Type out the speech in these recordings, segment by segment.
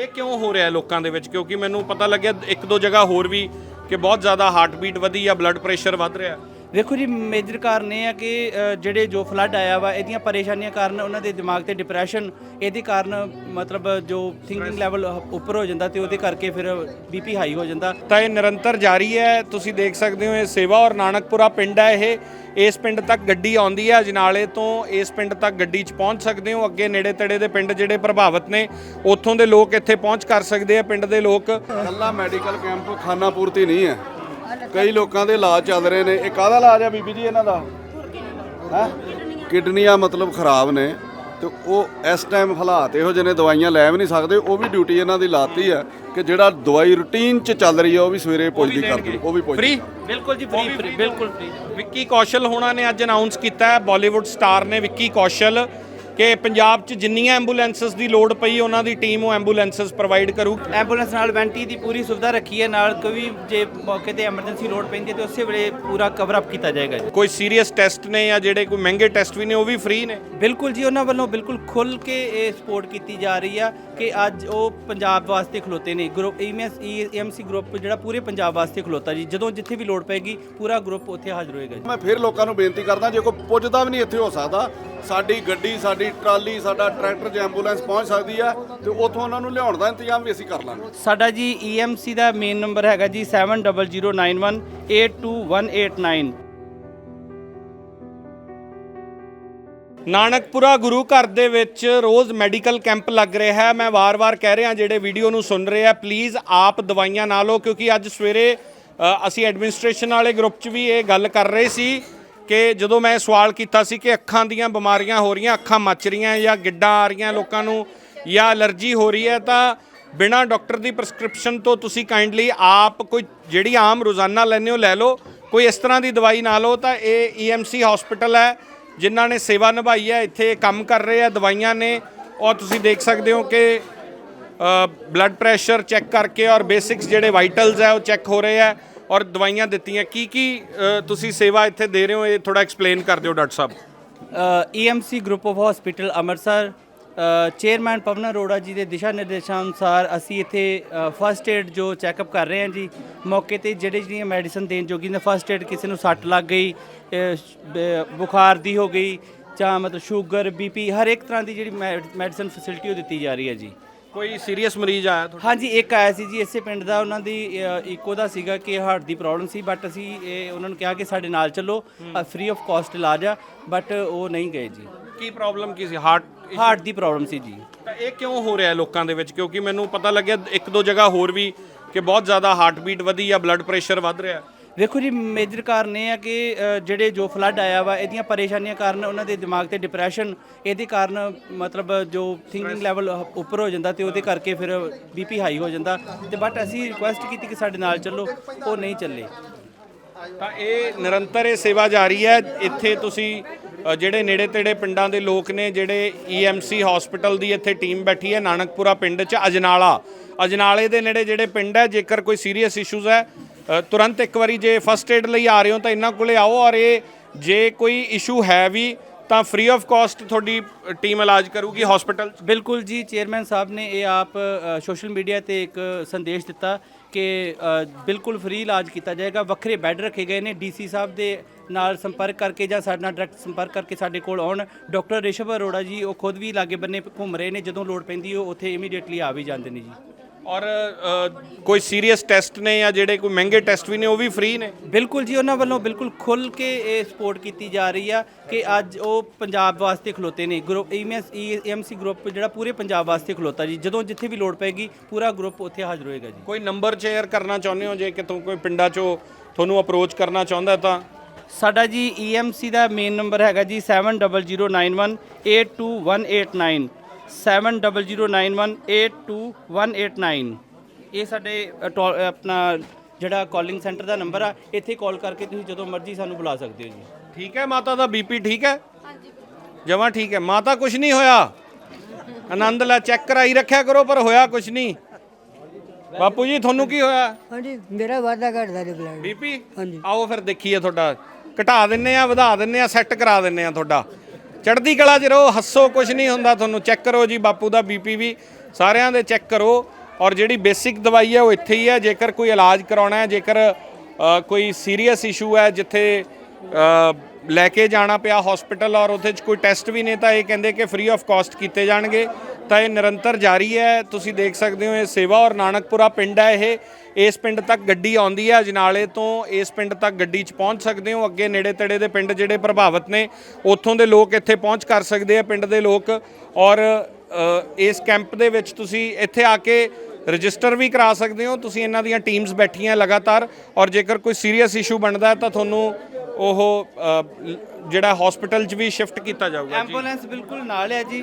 ਇਹ ਕਿਉਂ ਹੋ ਰਿਹਾ ਲੋਕਾਂ ਦੇ ਵਿੱਚ? ਕਿਉਂਕਿ ਮੈਨੂੰ ਪਤਾ ਲੱਗਿਆ ਇੱਕ ਦੋ ਜਗ੍ਹਾ ਹੋਰ ਵੀ ਕਿ ਬਹੁਤ ਜ਼ਿਆਦਾ ਹਾਰਟ ਬੀਟ ਵਧੀ ਆ ਬਲੱਡ ਪ੍ਰੈਸ਼ਰ ਵੱਧ ਰਿਹਾ। ਵੇਖੋ ਜੀ ਮੇਜਰ ਕਾਰਨ ਇਹ ਆ ਕਿ ਜਿਹੜੇ ਜੋ ਫਲੱਡ ਆਇਆ ਵਾ ਇਹਦੀਆਂ ਪਰੇਸ਼ਾਨੀਆਂ ਕਾਰਨ ਉਹਨਾਂ ਦੇ ਦਿਮਾਗ ਤੇ ਡਿਪਰੈਸ਼ਨ ਇਹਦੇ ਕਾਰਨ ਮਤਲਬ ਜੋ ਥਿੰਕਿੰਗ ਲੈਵਲ ਉੱਪਰ ਹੋ ਜਾਂਦਾ ਤੇ ਉਹਦੇ ਕਰਕੇ ਫਿਰ ਬੀਪੀ ਹਾਈ ਹੋ ਜਾਂਦਾ। ਤਾਂ ਇਹ ਨਿਰੰਤਰ ਜਾਰੀ ਹੈ। ਤੁਸੀਂ ਦੇਖ ਸਕਦੇ ਹੋ ਇਹ ਸੇਵਾ ਔਰ ਨਾਨਕਪੁਰਾ ਪਿੰਡ ਹੈ ਇਹ। ਇਸ ਪਿੰਡ ਤੱਕ ਗੱਡੀ ਆਉਂਦੀ ਹੈ ਅਜਨਾਲੇ ਤੋਂ ਇਸ ਪਿੰਡ ਤੱਕ ਗੱਡੀ 'ਚ ਪਹੁੰਚ ਸਕਦੇ ਹੋ। ਅੱਗੇ ਨੇੜੇ ਤੇੜੇ ਦੇ ਪਿੰਡ ਜਿਹੜੇ ਪ੍ਰਭਾਵਿਤ ਨੇ ਉੱਥੋਂ ਦੇ ਲੋਕ ਇੱਥੇ ਪਹੁੰਚ ਕਰ ਸਕਦੇ ਆ। ਪਿੰਡ ਦੇ ਲੋਕ ਕੱਲਾ ਮੈਡੀਕਲ ਕੈਂਪ ਖਾਨਾ ਪੂਰਤੀ ਨਹੀਂ ਹੈ। ਕਈ ਲੋਕਾਂ ਦੇ ਇਲਾਜ ਚੱਲ ਰਹੇ ਨੇ। ਇਹ ਕਾਹਦਾ ਇਲਾਜ ਆ ਬੀਬੀ ਜੀ ਇਹਨਾਂ ਦਾ? ਹੈ? ਕਿਡਨੀਆਂ ਮਤਲਬ ਖਰਾਬ ਨੇ ਤੇ ਉਹ ਇਸ ਟਾਈਮ ਹਾਲਾਤ ਇਹੋ ਜਿਹੇ ਨੇ ਦਵਾਈਆਂ ਲੈ ਵੀ ਨਹੀਂ ਸਕਦੇ। ਉਹ ਵੀ ਡਿਊਟੀ ਇਹਨਾਂ ਦੀ ਲਾਤੀ ਹੈ ਕਿ ਜਿਹੜਾ ਦਵਾਈ ਰੂਟੀਨ 'ਚ ਚੱਲ ਰਹੀ ਹੈ ਉਹ ਵੀ ਸਵੇਰੇ ਪੁੱਜਦੀ ਕਰ ਦਿਓ ਉਹ ਵੀ ਪੁੱਜ ਫ੍ਰੀ ਬਿਲਕੁਲ ਜੀ ਫ੍ਰੀ ਬਿਲਕੁਲ ਫ੍ਰੀ ਵਿੱਕੀ ਕੌਸ਼ਲ ਹੋਣਾ ਨੇ ਅੱਜ ਅਨਾਉਂਸ ਕੀਤਾ ਹੈ ਬਾਲੀਵੁੱਡ ਸਟਾਰ ਨੇ ਵਿੱਕੀ ਕੌਸ਼ਲ। ਕਿ ਪੰਜਾਬ 'ਚ ਜਿੰਨੀਆਂ ਐਂਬੂਲੈਂਸਸ ਦੀ ਲੋੜ ਪਈ ਉਹਨਾਂ ਦੀ ਟੀਮ ਉਹ ਐਂਬੂਲੈਂਸਸ ਪ੍ਰੋਵਾਈਡ ਕਰੂ। ਐਂਬੂਲੈਂਸ ਨਾਲ ਵੈਂਟੀ ਦੀ ਪੂਰੀ ਸੁਵਿਧਾ ਰੱਖੀ ਹੈ ਨਾਲ ਕੋਈ ਜੇ ਮੌਕੇ ਤੇ ਐਮਰਜੈਂਸੀ ਲੋਡ ਪੈਂਦੀ ਹੈ ਤੇ ਉਸੇ ਵੇਲੇ ਪੂਰਾ ਕਵਰ ਅਪ ਕੀਤਾ ਜਾਏਗਾ ਜੀ। ਕੋਈ ਸੀਰੀਅਸ ਟੈਸਟ ਨੇ ਜਾਂ ਜਿਹੜੇ ਕੋਈ ਮਹਿੰਗੇ ਟੈਸਟ ਵੀ ਨੇ ਉਹ ਵੀ ਫ੍ਰੀ ਨੇ? ਬਿਲਕੁਲ ਜੀ ਉਹਨਾਂ ਵੱਲੋਂ ਬਿਲਕੁਲ ਖੁੱਲ ਕੇ ਇਹ ਸਪੋਰਟ ਕੀਤੀ ਜਾ ਰਹੀ ਆ ਕਿ ਅੱਜ ਉਹ ਪੰਜਾਬ ਵਾਸਤੇ ਖਲੋਤੇ ਨੇ। ਗਰੁੱਪ ਈਐਮਐਸ ਈਐਮਸੀ ਗਰੁੱਪ ਜਿਹੜਾ ਪੂਰੇ ਪੰਜਾਬ ਵਾਸਤੇ ਖਲੋਤਾ ਜੀ। ਜਦੋਂ ਜਿੱਥੇ ਵੀ ਲੋੜ ਪੈਗੀ ਪੂਰਾ ਗਰੁੱਪ ਉੱਥੇ ਹਾਜ਼ਰ ਹੋਏਗਾ ਜੀ। ਮੈਂ ਫਿਰ ਲੋਕਾਂ ਨੂੰ ਬੇਨਤੀ ਕਰਦਾ ਜੇ ਕੋਈ ਪੁੱਜਦਾ ਵੀ ਨਹੀਂ ਇੱਥੇ ਹੋ ਸਕਦਾ ਸਾਡੀ ਗੱਡੀ ਸਾਡੀ ਟਰਾਲੀ ਸਾਡਾ ਟਰੈਕਟਰ ਜੇ ਐਂਬੂਲੈਂਸ ਪਹੁੰਚ ਸਕਦੀ ਹੈ ਤੇ ਉੱਥੋਂ ਉਹਨਾਂ ਨੂੰ ਲਿਆਉਣ ਦਾ ਇੰਤਜ਼ਾਮ ਵੀ ਅਸੀਂ ਕਰ ਲਾਂਗੇ। ਸਾਡਾ ਜੀ ਈਐਮਸੀ ਦਾ ਮੇਨ ਨੰਬਰ ਹੈਗਾ ਜੀ 7091822189 ਨਾਨਕਪੁਰਾ ਗੁਰੂ ਘਰ ਦੇ ਵਿੱਚ ਰੋਜ਼ ਮੈਡੀਕਲ ਕੈਂਪ ਲੱਗ ਰਿਹਾ ਹੈ। ਮੈਂ ਵਾਰ-ਵਾਰ ਕਹਿ ਰਿਹਾ ਜਿਹੜੇ ਵੀਡੀਓ ਨੂੰ ਸੁਣ ਰਹੇ ਆ ਪਲੀਜ਼ ਆਪ ਦਵਾਈਆਂ ਨਾ ਲਓ ਕਿਉਂਕਿ ਅੱਜ ਸਵੇਰੇ ਅ, ਅਸੀਂ ਐਡਮਿਨਿਸਟ੍ਰੇਸ਼ਨ ਵਾਲੇ ਗਰੁੱਪ 'ਚ ਵੀ ਇਹ ਗੱਲ ਕਰ ਰਹੇ ਸੀ। ਕਿ ਜਦੋਂ ਮੈਂ ਸਵਾਲ ਕੀਤਾ ਸੀ ਕਿ ਅੱਖਾਂ ਦੀਆਂ ਬਿਮਾਰੀਆਂ ਹੋ ਰਹੀਆਂ, ਅੱਖਾਂ ਮੱਚ ਰਹੀਆਂ ਜਾਂ ਗਿੱਡਾਂ ਆ ਰਹੀਆਂ ਲੋਕਾਂ ਨੂੰ ਜਾਂ ਅਲਰਜੀ ਹੋ ਰਹੀ ਹੈ, ਤਾਂ ਬਿਨਾਂ ਡਾਕਟਰ ਦੀ ਪ੍ਰਸਕ੍ਰਿਪਸ਼ਨ ਤੋਂ ਤੁਸੀਂ ਕਾਈਂਡਲੀ ਆਪ ਕੋਈ ਜਿਹੜੀ ਆਮ ਰੋਜ਼ਾਨਾ ਲੈਂਦੇ ਹੋ, ਲੈ ਲਓ। ਕੋਈ ਇਸ ਤਰ੍ਹਾਂ ਦੀ ਦਵਾਈ ਨਾ ਲਓ, ਤਾਂ ਇਹ ਈਐਮਸੀ ਹਸਪੀਟਲ ਹੈ, ਜਿਨ੍ਹਾਂ ਨੇ ਸੇਵਾ ਨਿਭਾਈ ਹੈ, ਇੱਥੇ ਕੰਮ ਕਰ ਰਹੇ ਆ, ਦਵਾਈਆਂ ਨੇ। ਔਰ ਤੁਸੀਂ ਦੇਖ ਸਕਦੇ ਹੋ ਕਿ ਬਲੱਡ ਪ੍ਰੈਸ਼ਰ ਚੈੱਕ ਕਰਕੇ ਔਰ ਬੇਸਿਕਸ ਜਿਹੜੇ ਵਾਈਟਲਸ ਹੈ, ਉਹ ਚੈੱਕ ਹੋ ਰਹੇ ਆ ਔਰ ਦਵਾਈਆਂ ਦਿੱਤੀਆਂ, ਕੀ ਕੀ ਤੁਸੀਂ ਸੇਵਾ ਇੱਥੇ ਦੇ ਰਹੇ ਹੋ? ਇਹ ਥੋੜਾ ਐਕਸਪਲੇਨ ਕਰ ਦਿਓ, doctor Sahib. EMC group of hospital Amritsar. Chairman Pawan Arora ji ਦੇ ਦਿਸ਼ਾ ਨਿਰਦੇਸ਼ਾਂ ਅਨੁਸਾਰ ਅਸੀਂ ਇੱਥੇ ਫਰਸਟ ਏਡ ਜੋ ਚੈੱਕਅਪ ਕਰ ਰਹੇ ਹਾਂ ਜੀ, ਮੌਕੇ ਤੇ ਜਿਹੜੇ ਜਿਹੜੀਆਂ ਮੈਡੀਸਨ ਦੇਣ ਜੋਗੀ ਨੇ ਫਰਸਟ ਏਡ ਕਿਸੇ ਨੂੰ ਸੱਟ ਲੱਗ ਗਈ ਬੁਖਾਰ ਦੀ ਹੋ ਗਈ, ਜਾਂ ਮਤਲਬ ਸ਼ੂਗਰ ਬੀਪੀ ਹਰ ਇੱਕ ਤਰ੍ਹਾਂ ਦੀ ਜਿਹੜੀ ਮੈਡੀਸਨ ਫੈਸਿਲਿਟੀ ਉਹ ਦਿੱਤੀ ਜਾ ਰਹੀ ਹੈ ਜੀ। ਕੋਈ ਸੀਰੀਅਸ ਮਰੀਜ਼ ਆਇਆ ਤੁਹਾਡਾ ਹਾਂਜੀ ਇੱਕ ਆਇਆ ਸੀ ਜੀ ਇਸੇ ਪਿੰਡ ਦਾ। ਉਹਨਾਂ ਦੀ ਇਕੋ ਦਾ ਸੀਗਾ ਕਿ ਹਾਰਟ ਦੀ ਪ੍ਰੋਬਲਮ ਸੀ ਬਟ ਅਸੀਂ ਇਹ ਉਹਨਾਂ ਨੂੰ ਕਿਹਾ ਕਿ ਸਾਡੇ ਨਾਲ ਚੱਲੋ ਫ੍ਰੀ ਆਫ ਕਾਸਟ ਇਲਾਜ ਆ ਬਟ ਉਹ ਨਹੀਂ ਗਏ ਜੀ। ਕੀ ਪ੍ਰੋਬਲਮ ਕੀ ਸੀ? ਹਾਰਟ ਹਾਰਟ ਦੀ ਪ੍ਰੋਬਲਮ ਸੀ ਜੀ। ਤਾਂ ਇਹ ਕਿਉਂ ਹੋ ਰਿਹਾ ਹੈ ਲੋਕਾਂ ਦੇ ਵਿੱਚ? ਕਿਉਂਕਿ ਮੈਨੂੰ ਪਤਾ ਲੱਗਿਆ ਇੱਕ ਦੋ ਜਗ੍ਹਾ ਹੋਰ ਵੀ ਕਿ ਬਹੁਤ ਜ਼ਿਆਦਾ ਹਾਰਟ ਬੀਟ ਵਧੀ ਆ ਬਲੱਡ ਪ੍ਰੈਸ਼ਰ ਵੱਧ ਰਿਹਾ। ਵੇਖੋ ਜੀ, ਮੇਜਰ ਕਾਰਨ ਇਹ ਆ ਕਿ ਜਿਹੜੇ ਜੋ ਫਲੱਡ ਆਇਆ ਵਾ, ਇਹਦੀਆਂ ਪਰੇਸ਼ਾਨੀਆਂ ਕਾਰਨ ਉਹਨਾਂ ਦੇ ਦਿਮਾਗ ਤੇ ਡਿਪਰੈਸ਼ਨ ਇਹਦੇ ਕਾਰਨ ਮਤਲਬ ਜੋ ਥਿੰਕਿੰਗ ਲੈਵਲ ਉੱਪਰ ਹੋ ਜਾਂਦਾ ਤੇ ਉਹਦੇ ਕਰਕੇ ਫਿਰ ਬੀਪੀ ਹਾਈ ਹੋ ਜਾਂਦਾ। ਤੇ ਬਟ ਅਸੀਂ ਰਿਕੁਐਸਟ ਕੀਤੀ ਕਿ ਸਾਡੇ ਨਾਲ ਚੱਲੋ, ਉਹ ਨਹੀਂ ਚੱਲੇ। ਤਾਂ ਇਹ ਨਿਰੰਤਰ ਇਹ ਸੇਵਾ ਜਾਰੀ ਹੈ। ਇੱਥੇ ਤੁਸੀਂ ਜਿਹੜੇ ਨੇੜੇ ਤੇੜੇ ਪਿੰਡਾਂ ਦੇ ਲੋਕ ਨੇ, ਜਿਹੜੇ ਈਐਮਸੀ ਹਸਪੀਟਲ ਦੀ ਇੱਥੇ ਟੀਮ ਬੈਠੀ ਹੈ, ਨਾਨਕਪੁਰਾ ਪਿੰਡ 'ਚ ਅਜਨਾਲਾ। ਅਜਨਾਲੇ ਦੇ ਨੇੜੇ ਜਿਹੜੇ ਪਿੰਡ ਹੈ, ਜੇਕਰ ਕੋਈ ਸੀਰੀਅਸ ਇਸ਼ੂਜ਼ ਹੈ ਤੁਰੰਤ ਇੱਕ ਵਾਰੀ ਜੇ ਫਸਟ ਏਡ ਲਈ ਆ ਰਹੇ ਹੋ ਤਾਂ ਇਹਨਾਂ ਕੋਲੇ ਆਓ ਔਰ ਇਹ ਜੇ ਕੋਈ ਇਸ਼ੂ ਹੈ ਵੀ ਤਾਂ ਫ੍ਰੀ ਆਫ ਕਾਸਟ ਤੁਹਾਡੀ ਟੀਮ ਇਲਾਜ ਕਰੂਗੀ ਹਸਪੀਟਲ ਬਿਲਕੁਲ ਜੀ ਚੇਅਰਮੈਨ ਸਾਹਿਬ ਨੇ ਇਹ ਆਪ ਸੋਸ਼ਲ ਮੀਡੀਆ ਤੇ ਇੱਕ ਸੰਦੇਸ਼ ਦਿੱਤਾ ਕਿ ਬਿਲਕੁਲ ਫ੍ਰੀ ਇਲਾਜ ਕੀਤਾ ਜਾਏਗਾ। ਵੱਖਰੇ ਬੈੱਡ ਰੱਖੇ ਗਏ ਨੇ। ਡੀਸੀ ਸਾਹਿਬ ਦੇ ਨਾਲ ਸੰਪਰਕ ਕਰਕੇ ਜਾਂ ਸਾਡੇ ਨਾਲ ਡਾਇਰੈਕਟ ਸੰਪਰਕ ਕਰਕੇ ਸਾਡੇ ਕੋਲ ਆਉਣ। ਡਾਕਟਰ ਰਿਸ਼ਵ ਅਰੋੜਾ ਜੀ, ਉਹ ਖੁਦ ਵੀ ਲਾਗੇ ਬੰਨੇ ਘੁੰਮ ਰਹੇ ਨੇ। ਜਦੋਂ ਲੋੜ ਪੈਂਦੀ ਉਹ ਉੱਥੇ ਇਮੀਡੀਏਟਲੀ ਆ ਵੀ ਜਾਂਦੇ ਨੇ ਜੀ। ਔਰ ਅ, ਕੋਈ ਸੀਰੀਅਸ ਟੈਸਟ ਨੇ ਜਾਂ ਜਿਹੜੇ ਕੋਈ ਮਹਿੰਗੇ ਟੈਸਟ ਵੀ ਨੇ ਉਹ ਵੀ ਫ੍ਰੀ ਨੇ? ਬਿਲਕੁਲ ਜੀ ਉਹਨਾਂ ਵੱਲੋਂ ਬਿਲਕੁਲ ਖੁੱਲ ਕੇ ਇਹ ਸਪੋਰਟ ਕੀਤੀ ਜਾ ਰਹੀ ਆ ਕਿ ਅੱਜ ਉਹ ਪੰਜਾਬ ਵਾਸਤੇ ਖਲੋਤੇ ਨੇ। ਗਰੁੱਪ ਈਐਮਐਸ ਈਐਮਸੀ ਗਰੁੱਪ ਜਿਹੜਾ ਪੂਰੇ ਪੰਜਾਬ ਵਾਸਤੇ ਖਲੋਤਾ ਜੀ। ਜਦੋਂ ਜਿੱਥੇ ਵੀ ਲੋੜ ਪੈਗੀ ਪੂਰਾ ਗਰੁੱਪ ਉੱਥੇ ਹਾਜ਼ਰ ਹੋਏਗਾ ਜੀ। ਕੋਈ ਨੰਬਰ ਸ਼ੇਅਰ ਕਰਨਾ ਚਾਹੁੰਦੇ ਹੋ? ਜੇ ਕਿਤੋਂ ਕੋਈ ਪਿੰਡਾਂ 'ਚੋਂ ਤੁਹਾਨੂੰ ਅਪਰੋਚ ਕਰਨਾ ਚਾਹੁੰਦਾ ਤਾਂ? ਸਾਡਾ ਜੀ ਈਐਮਸੀ ਦਾ ਮੇਨ ਨੰਬਰ ਹੈਗਾ ਜੀ 7091822189 7091822189 ਇਹ ਸਾਡੇ ਟੋ- ਆਪਣਾ ਜਿਹੜਾ ਕਾਲਿੰਗ ਸੈਂਟਰ ਦਾ ਨੰਬਰ ਆ ਇੱਥੇ ਕਾਲ ਕਰਕੇ ਤੁਸੀਂ ਜਦੋਂ ਮਰਜ਼ੀ ਸਾਨੂੰ ਬੁਲਾ ਸਕਦੇ ਹੋ ਜੀ। ਠੀਕ ਹੈ ਮਾਤਾ ਦਾ ਬੀਪੀ ਠੀਕ ਹੈ? ਹਾਂਜੀ। ਜਮਾ ਠੀਕ ਹੈ। ਮਾਤਾ ਕੁਝ ਨਹੀਂ ਹੋਇਆ? ਆਨੰਦ ਲੈ ਚੈੱਕ ਕਰਾਈ ਰੱਖਿਆ ਕਰੋ ਪਰ ਹੋਇਆ ਕੁਝ ਨਹੀਂ। ਬਾਪੂ ਜੀ ਤੁਹਾਨੂੰ ਕੀ ਹੋਇਆ? ਹਾਂਜੀ ਮੇਰਾ ਵਾਧਾ ਘਟਦਾ ਰਿਹਾ ਬਲੱਡ। ਬੀਪੀ? ਹਾਂਜੀ। ਆਓ ਫਿਰ ਦੇਖੀਏ ਤੁਹਾਡਾ। ਘਟਾ ਦਿੰਨੇ ਆ ਵਧਾ ਦਿੰਨੇ ਆ ਸੈੱਟ ਕਰਾ ਦਿੰਨੇ ਆ ਤੁਹਾਡਾ। ਚੜ੍ਹਦੀ ਕਲਾ 'ਚ ਰਹੋ, ਹੱਸੋ ਕੁਝ ਨਹੀਂ ਹੁੰਦਾ ਤੁਹਾਨੂੰ। ਚੈੱਕ ਕਰੋ ਜੀ, ਬਾਪੂ ਦਾ ਬੀਪੀ ਵੀ। ਸਾਰਿਆਂ ਦੇ ਚੈੱਕ ਕਰੋ। ਔਰ ਜਿਹੜੀ ਬੇਸਿਕ ਦਵਾਈ ਹੈ, ਉਹ ਇੱਥੇ ਹੀ ਹੈ। ਜੇਕਰ ਕੋਈ ਇਲਾਜ ਕਰਾਉਣਾ ਹੈ, ਜੇਕਰ ਕੋਈ ਸੀਰੀਅਸ ਇਸ਼ੂ ਹੈ, ਜਿੱਥੇ ਲੈ ਕੇ ਜਾਣਾ ਪਿਆ ਹਸਪੀਟਲ ਔਰ ਉੱਥੇ 'ਚ ਕੋਈ ਟੈਸਟ ਵੀ ਨੇ, ਤਾਂ ਇਹ ਕਹਿੰਦੇ ਕਿ ਫ੍ਰੀ ਆਫ ਕਾਸਟ ਕੀਤੇ ਜਾਣਗੇ। ਤਾਂ ਇਹ ਨਿਰੰਤਰ ਜਾਰੀ ਹੈ। ਤੁਸੀਂ ਦੇਖ ਸਕਦੇ ਹੋ, ਇਹ ਸੇਵਾ ਔਰ ਨਾਨਕਪੁਰਾ ਪਿੰਡ ਹੈ ਇਹ। ਇਸ ਪਿੰਡ ਤੱਕ ਗੱਡੀ ਆਉਂਦੀ ਹੈ। ਅਜਨਾਲੇ ਤੋਂ ਇਸ ਪਿੰਡ ਤੱਕ ਗੱਡੀ 'ਚ ਪਹੁੰਚ ਸਕਦੇ ਹੋ। ਅੱਗੇ ਨੇੜੇ ਤੇੜੇ ਦੇ ਪਿੰਡ ਜਿਹੜੇ ਪ੍ਰਭਾਵਿਤ ਨੇ, ਉੱਥੋਂ ਦੇ ਲੋਕ ਇੱਥੇ ਪਹੁੰਚ ਕਰ ਸਕਦੇ ਆ, ਪਿੰਡ ਦੇ ਲੋਕ। ਔਰ ਇਸ ਕੈਂਪ ਦੇ ਵਿੱਚ ਤੁਸੀਂ ਇੱਥੇ ਆ ਕੇ ਰਜਿਸਟਰ ਵੀ ਕਰਾ ਸਕਦੇ ਹੋ। ਤੁਸੀਂ ਇਹਨਾਂ ਦੀਆਂ ਟੀਮਸ ਬੈਠੀਆਂ ਲਗਾਤਾਰ। ਔਰ ਜੇਕਰ ਕੋਈ ਸੀਰੀਅਸ ਇਸ਼ੂ ਬਣਦਾ ਤਾਂ ਤੁਹਾਨੂੰ ਉਹ ਅ, ਜਿਹੜਾ ਹਸਪੀਟਲ 'ਚ ਵੀ ਸ਼ਿਫਟ ਕੀਤਾ ਜਾਊਗਾ ਜੀ। ਐਂਬੂਲੈਂਸ ਬਿਲਕੁਲ ਨਾਲ ਹੈ ਜੀ।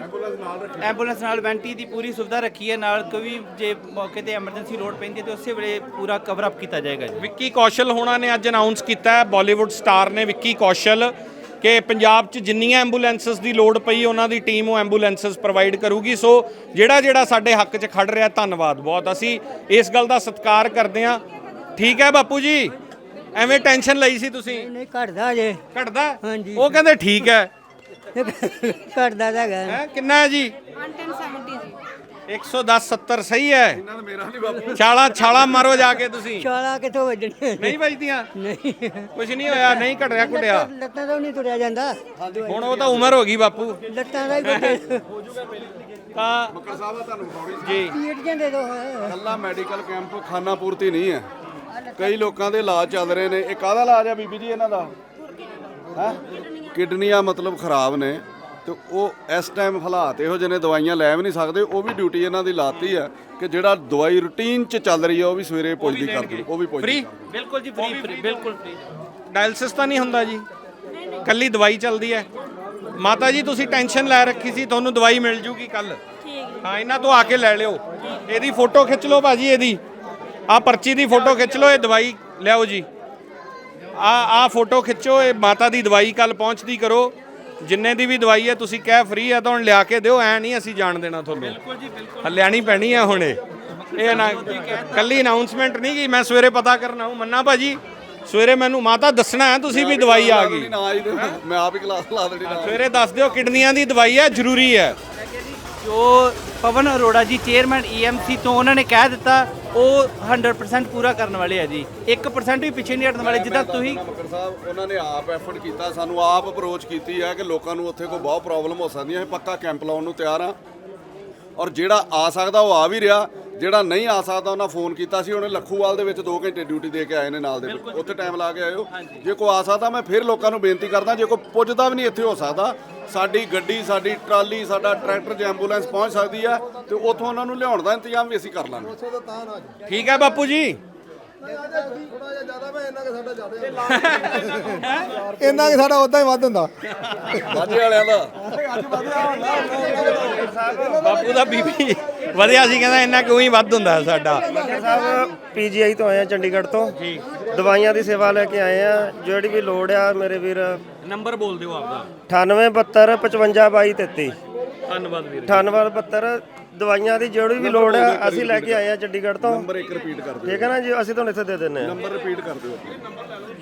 ਐਂਬੂਲੈਂਸ ਨਾਲ ਵੈਂਟੀ ਦੀ ਪੂਰੀ ਸੁਵਿਧਾ ਰੱਖੀ ਹੈ ਨਾਲ ਕੋਈ ਜੇ ਮੌਕੇ ਤੇ ਐਮਰਜੈਂਸੀ ਲੋਡ ਪੈਂਦੀ ਹੈ ਤੇ ਉਸੇ ਵੇਲੇ ਪੂਰਾ ਕਵਰ ਅਪ ਕੀਤਾ ਜਾਏਗਾ ਜੀ। ਵਿੱਕੀ ਕੌਸ਼ਲ ਹੋਣਾ ਨੇ ਅੱਜ ਅਨਾਉਂਸ ਕੀਤਾ ਹੈ ਬਾਲੀਵੁੱਡ ਸਟਾਰ ਨੇ ਵਿੱਕੀ ਕੌਸ਼ਲ ਕਿ ਪੰਜਾਬ 'ਚ ਜਿੰਨੀਆਂ ਐਂਬੂਲੈਂਸਸ ਦੀ ਲੋੜ ਪਈ ਉਹਨਾਂ ਦੀ ਟੀਮ ਉਹ ਐਂਬੂਲੈਂਸਸ ਪ੍ਰੋਵਾਈਡ ਕਰੂਗੀ। ਸੋ ਜਿਹੜਾ ਜਿਹੜਾ ਸਾਡੇ ਹੱਕ 'ਚ ਖੜ ਰਿਹਾ ਧੰਨਵਾਦ ਬਹੁਤ। ਅਸੀਂ ਇਸ ਗੱਲ ਦਾ ਸਤਿਕਾਰ ਕਰਦੇ ਹਾਂ। ਠੀਕ ਹੈ ਬਾਪੂ ਜੀ? ਐਵੇਂ ਟੈਨਸ਼ਨ ਲਈ ਸੀ ਤੁਸੀਂ? ਨਹੀਂ ਘਟਦਾ ਜੇ। ਘਟਦਾ? ਹਾਂਜੀ। ਉਹ ਕਹਿੰਦੇ ਠੀਕ ਹੈ। ਘਟਦਾ ਤਾਂ ਹੈਗਾ। ਹੈ ਕਿੰਨਾ ਹੈ ਜੀ? 170 ਜੀ 110 70 ਸਹੀ ਹੈ। ਛਾਲਾ ਛਾਲਾ ਮਾਰੋ ਜਾ ਕੇ ਤੁਸੀਂ। ਚਾਲਾ ਕਿੱਥੋਂ ਵੱਜਣੀ ਨਹੀਂ ਵੱਜਦੀਆਂ? ਨਹੀਂ। ਕੁਝ ਨਹੀਂ ਹੋਇਆ ਨਹੀਂ ਘਟਿਆ ਘਟਿਆ। ਲੱਤਾਂ ਤੋਂ ਨਹੀਂ ਤੁਰਿਆ ਜਾਂਦਾ। ਹੁਣ ਉਹ ਤਾਂ ਉਮਰ ਹੋ ਗਈ ਬਾਪੂ। ਲੱਤਾਂ ਦਾ ਹੀ ਬੱਚੇ ਤਾਂ ਮੱਕੜ ਸਾਹਿਬ ਆ ਤੁਹਾਨੂੰ ਥੋੜੀ ਜੀ। ਪੀਟ ਜਾਂਦੇ ਦੋ ਕੱਲਾ ਮੈਡੀਕਲ ਕੈਂਪ ਖਾਨਾ ਪੂਰਤੀ ਨਹੀਂ ਹੈ। ਕਈ ਲੋਕਾਂ ਦੇ ਇਲਾਜ ਚੱਲ ਰਹੇ ਨੇ। ਇਹ ਕਾਹਦਾ ਇਲਾਜ ਆ ਬੀਬੀ ਜੀ ਇਹਨਾਂ ਦਾ? ਹੈ? ਕਿਡਨੀਆਂ ਮਤਲਬ ਖਰਾਬ ਨੇ ਤੇ ਉਹ ਇਸ ਟਾਈਮ ਹਾਲਾਤ ਇਹੋ ਜਿਹੇ ਨੇ ਦਵਾਈਆਂ ਲੈ ਵੀ ਨਹੀਂ ਸਕਦੇ। ਉਹ ਵੀ ਡਿਊਟੀ ਇਹਨਾਂ ਦੀ ਲਾਤੀ ਹੈ ਕਿ ਜਿਹੜਾ ਦਵਾਈ ਰੂਟੀਨ 'ਚ ਚੱਲ ਰਹੀ ਹੈ ਉਹ ਵੀ ਸਵੇਰੇ ਪੁੱਜਦੀ ਕਰ ਦਿਓ ਉਹ ਵੀ ਪੁੱਜਦੀ ਫ੍ਰੀ। ਬਿਲਕੁਲ ਜੀ ਫ੍ਰੀ ਫ੍ਰੀ ਬਿਲਕੁਲ ਫ੍ਰੀ ਡਾਇਲਸਿਸ ਤਾਂ ਨਹੀਂ ਹੁੰਦਾ ਜੀ? ਕੱਲੀ ਦਵਾਈ ਚੱਲਦੀ ਹੈ। ਮਾਤਾ ਜੀ ਤੁਸੀਂ ਟੈਨਸ਼ਨ ਲੈ ਰੱਖੀ ਸੀ ਤੁਹਾਨੂੰ ਦਵਾਈ ਮਿਲ ਜੂਗੀ ਕੱਲ ਹਾਂ ਇਹਨਾਂ ਤੋਂ ਆ ਕੇ ਲੈ ਲਿਓ। ਇਹਦੀ ਫੋਟੋ ਖਿੱਚ ਲਓ ਭਾਜੀ ਇਹਦੀ। ਆ ਪਰਚੀ ਦੀ ਫੋਟੋ ਖਿੱਚ ਲਓ ਇਹ ਦਵਾਈ ਲਿਆਓ ਜੀ। ਆ ਆ ਫੋਟੋ ਖਿੱਚੋ ਇਹ ਮਾਤਾ ਦੀ ਦਵਾਈ ਕੱਲ ਪਹੁੰਚਦੀ ਕਰੋ। ਜਿੰਨੇ ਦੀ ਵੀ ਦਵਾਈ ਹੈ ਤੁਸੀਂ ਕਹਿ ਫ੍ਰੀ ਹੈ ਤਾਂ ਹੁਣ ਲਿਆ ਕੇ ਦਿਓ ਐ ਨਹੀਂ ਅਸੀਂ ਜਾਣ ਦੇਣਾ ਤੁਹਾਨੂੰ। ਬਿਲਕੁਲ ਜੀ ਬਿਲਕੁਲ। ਲਿਆਣੀ ਪੈਣੀ ਹੈ ਹੁਣ। ਇਹ ਨਾ ਕੱਲੀ ਅਨਾਉਂਸਮੈਂਟ ਨਹੀਂ ਗਈ ਮੈਂ ਸਵੇਰੇ ਪਤਾ ਕਰਨਾ ਹੂੰ ਮੰਨਾ ਭਾਜੀ ਸਵੇਰੇ ਮੈਨੂੰ ਮਾਤਾ ਦੱਸਣਾ ਹੈ ਤੁਸੀਂ ਵੀ ਦਵਾਈ ਆ ਗਈ। ਮੈਂ ਆਪ ਹੀ ਕਲਾਸ ਲਾ ਦੇਣੀ ਸਵੇਰੇ ਦੱਸ ਦਿਓ ਕਿਡਨੀਆਂ ਦੀ ਦਵਾਈ ਹੈ ਜ਼ਰੂਰੀ ਹੈ। ਜੋ ਪਵਨ ਅਰੋੜਾ ਜੀ ਚੇਅਰਮੈਨ ਈਐਮਸੀ ਤੋਂ ਉਹਨਾਂ ਨੇ ਕਹਿ ਦਿੱਤਾ ਉਹ 100% ਪੂਰਾ ਕਰਨ ਵਾਲੇ ਆ ਜੀ। 1% ਵੀ ਪਿੱਛੇ ਨਹੀਂ ਹਟਣ ਵਾਲੇ ਜਿੱਦਾਂ ਤੁਸੀਂ ਮੱਕੜ ਸਾਹਿਬ ਉਹਨਾਂ ਨੇ ਆਪ ਐਫਰਟ ਕੀਤਾ ਸਾਨੂੰ ਆਪ ਅਪਰੋਚ ਕੀਤੀ ਹੈ ਕਿ ਲੋਕਾਂ ਨੂੰ ਉੱਥੇ ਕੋਈ ਬਹੁਤ ਪ੍ਰੋਬਲਮ ਹੋ ਸਕਦੀ ਹੈ ਅਸੀਂ ਪੱਕਾ ਕੈਂਪ ਲਾਉਣ ਨੂੰ ਤਿਆਰ ਆ ਔਰ ਜਿਹੜਾ ਆ ਸਕਦਾ ਉਹ ਆ ਵੀ ਰਿਹਾ। ਜਿਹੜਾ ਨਹੀਂ ਆ ਸਕਦਾ ਉਹਨਾਂ ਫੋਨ ਕੀਤਾ ਸੀ ਉਹਨੇ ਲੱਖੂਵਾਲ ਦੇ ਵਿੱਚ 2 ਘੰਟੇ ਡਿਊਟੀ ਦੇ ਕੇ ਆਏ ਨੇ ਨਾਲ ਦੇ ਵਿੱਚ। ਉੱਥੇ ਟਾਈਮ ਲਾ ਕੇ ਆਇਓ। ਜੇ ਕੋਈ ਆ ਸਕਦਾ ਮੈਂ ਫਿਰ ਲੋਕਾਂ ਨੂੰ ਬੇਨਤੀ ਕਰਦਾ ਜੇ ਕੋਈ ਪੁੱਜਦਾ ਵੀ ਨਹੀਂ ਇੱਥੇ ਹੋ ਸਕਦਾ ਸਾਡੀ ਗੱਡੀ ਸਾਡੀ ਟਰਾਲੀ ਸਾਡਾ ਟਰੈਕਟਰ ਜਾਂ ਐਂਬੂਲੈਂਸ ਪਹੁੰਚ ਸਕਦੀ ਹੈ ਤੇ ਉੱਥੋਂ ਉਹਨਾਂ ਨੂੰ ਲਿਆਉਣ ਦਾ ਇੰਤਜ਼ਾਮ ਵੀ ਅਸੀਂ ਕਰ ਲਾਂਗੇ। ਠੀਕ ਹੈ ਬਾਪੂ ਜੀ। ਇੰਨਾ ਕਿ ਸਾਡਾ ਉਦਾਂ ਹੀ? ਵੱਧ ਹੁੰਦਾ। ਮਾਝੇ ਵਾਲਿਆਂ ਦਾ। ਬਾਪੂ ਦਾ ਬੀਬੀ ਵਧਿਆ ਸੀ ਕਹਿੰਦਾ ਇੰਨਾ ਕਿਉਂ ਹੀ ਵੱਧ ਹੁੰਦਾ ਸਾਡਾ। ਸਾਹਿਬ ਪੀਜੀਆਈ ਤੋਂ ਆਏ ਆ ਚੰਡੀਗੜ੍ਹ ਤੋਂ। ਜੀ। ਦਵਾਈਆਂ ਦੀ ਸੇਵਾ ਲੈ ਕੇ ਆਏ ਆ। ਜਿਹੜੀ ਵੀ ਲੋੜ ਆ ਮੇਰੇ ਵੀਰ ਨੰਬਰ ਬੋਲ ਦਿਓ ਆਪਦਾ। 9872 552233 ਧੰਨਵਾਦ ਵੀਰ 9872 ਦਵਾਈਆਂ ਦੀ ਜਿਹੜੀ ਵੀ ਲੋੜ ਆ ਅਸੀਂ ਲੈ ਕੇ ਆਏ ਆ ਚੰਡੀਗੜ੍ਹ ਤੋਂ। ਨੰਬਰ ਇੱਕ ਰਿਪੀਟ ਕਰ ਦਿਓ। ਠੀਕ ਹੈ ਨਾ ਜੀ ਅਸੀਂ ਤੁਹਾਨੂੰ ਇੱਥੇ ਦੇ ਦਿੰਨੇ ਆ ਨੰਬਰ ਰਿਪੀਟ ਕਰ ਦਿਓ।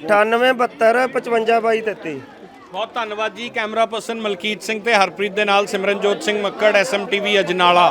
9872 552233 ਬਹੁਤ ਧੰਨਵਾਦ ਜੀ ਕੈਮਰਾ ਪਰਸਨ ਮਲਕੀਤ ਸਿੰਘ ਤੇ ਹਰਪ੍ਰੀਤ ਦੇ ਨਾਲ ਸਿਮਰਨਜੋਤ ਸਿੰਘ ਮੱਕੜ ਐਸਐਮਟੀਵੀ ਅਜਨਾਲਾ।